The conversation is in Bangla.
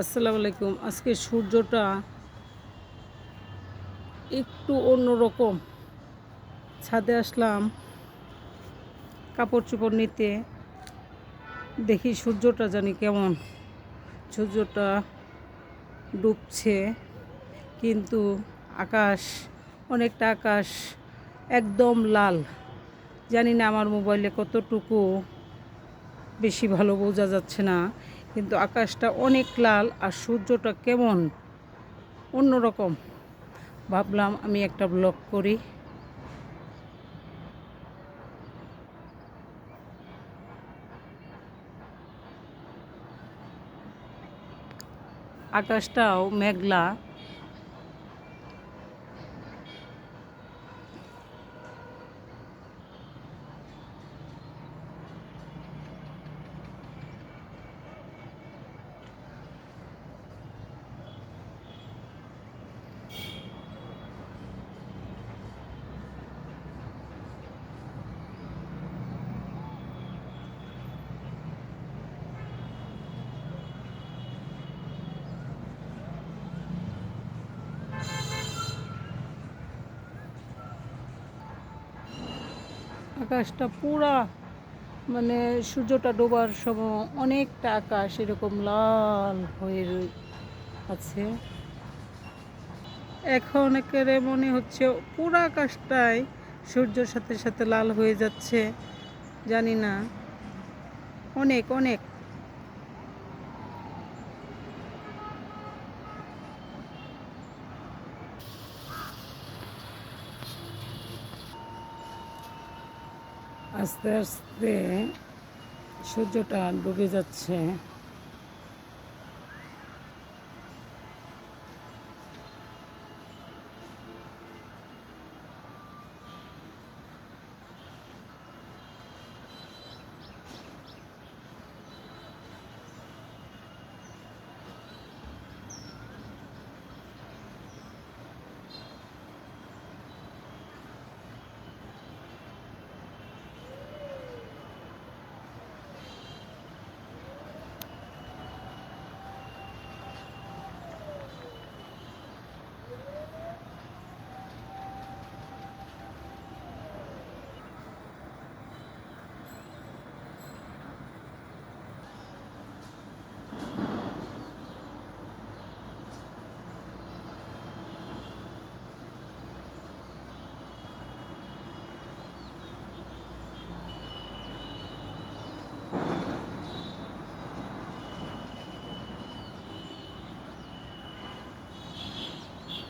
আসসালামু আলাইকুম। আজকে সূর্যটা একটু অন্যরকম। ছাদে আসলাম কাপড় চোপড় নিতে। দেখি সূর্যটা জানি কেমন। সূর্যটা ডুবছে, কিন্তু আকাশ, অনেকটা আকাশ একদম লাল। জানি না আমার মোবাইলে কতটুকু বেশি ভালো বোঝা যাচ্ছে না। কিন্তু আকাশটা অনেক লাল আর সূর্যটা কেমন অন্যরকম। ভাবলাম আমি একটা ব্লগ করি। আকাশটাও মেঘলা। আকাশটা পুরা মানে সূর্যটা ডোবার সময় অনেকটা আকাশ এরকম লাল হয়ে আছে। এখন একেবারে মনে হচ্ছে পুরো আকাশটাই সূর্যের সাথে সাথে লাল হয়ে যাচ্ছে, জানি না। অনেক অনেক। আস্তে আস্তে সূর্যটা ডুবে যাচ্ছে।